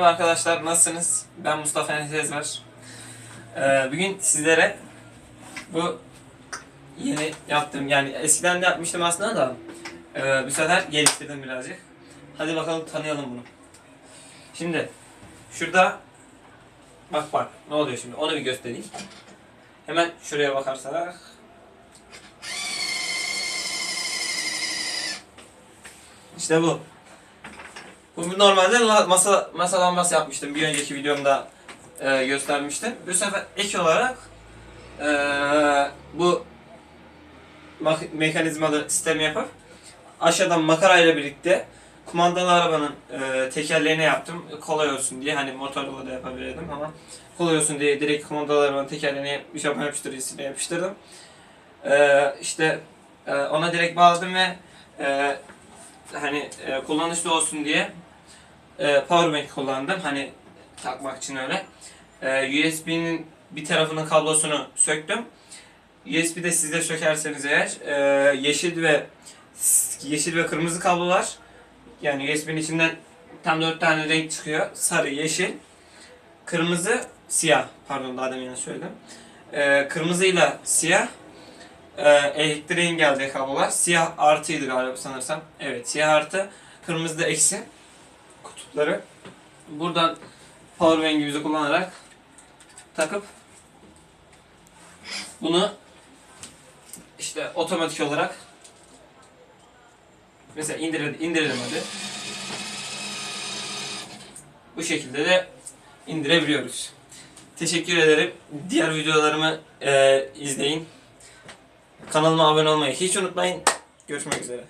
Merhaba arkadaşlar nasılsınız? Ben Mustafa Enes Ezber. Ee, bugün sizlere bu yeni yaptığım yani eskiden de yapmıştım aslında da e, bu sefer geliştirdim birazcık. Hadi bakalım tanıyalım bunu. Şimdi şurada bak bak ne oluyor şimdi onu bir göstereyim. Hemen şuraya bakarsak İşte bu. Bu normalde masa masa lambası yapmıştım. Bir önceki videomda e, göstermiştim. Bu sefer ek olarak e, bu mekanizmalı sistemi yapıp aşağıdan makarayla birlikte kumandalı arabanın e, tekerleğine yaptım. Kolay olsun diye. Hani motorla da yapabilirdim ama kolay olsun diye direkt kumandalı arabanın tekerleğine bir şey yapıştırıcısıyla yapıştırdım. E, işte e, ona direkt bağladım ve e, hani e, kullanışlı olsun diye e, powerbank kullandım. Hani takmak için öyle. E, USB'nin bir tarafının kablosunu söktüm. Siz de sökerseniz eğer e, yeşil ve yeşil ve kırmızı kablolar yani USB'nin içinden tam dört tane renk çıkıyor. Sarı, yeşil, kırmızı, siyah. Pardon daha demin söyledim. E, kırmızıyla siyah e, elektriğin geldiği kablolar. Siyah artıydı galiba sanırsam. Evet siyah artı. Kırmızı da eksi. Kutupları. Buradan powerbank'imizi kullanarak takıp bunu işte otomatik olarak mesela indirelim, indirelim hadi. Bu şekilde de indirebiliyoruz. Teşekkür ederim. Diğer videolarımı e, izleyin. Kanalıma abone olmayı hiç unutmayın. Görüşmek üzere.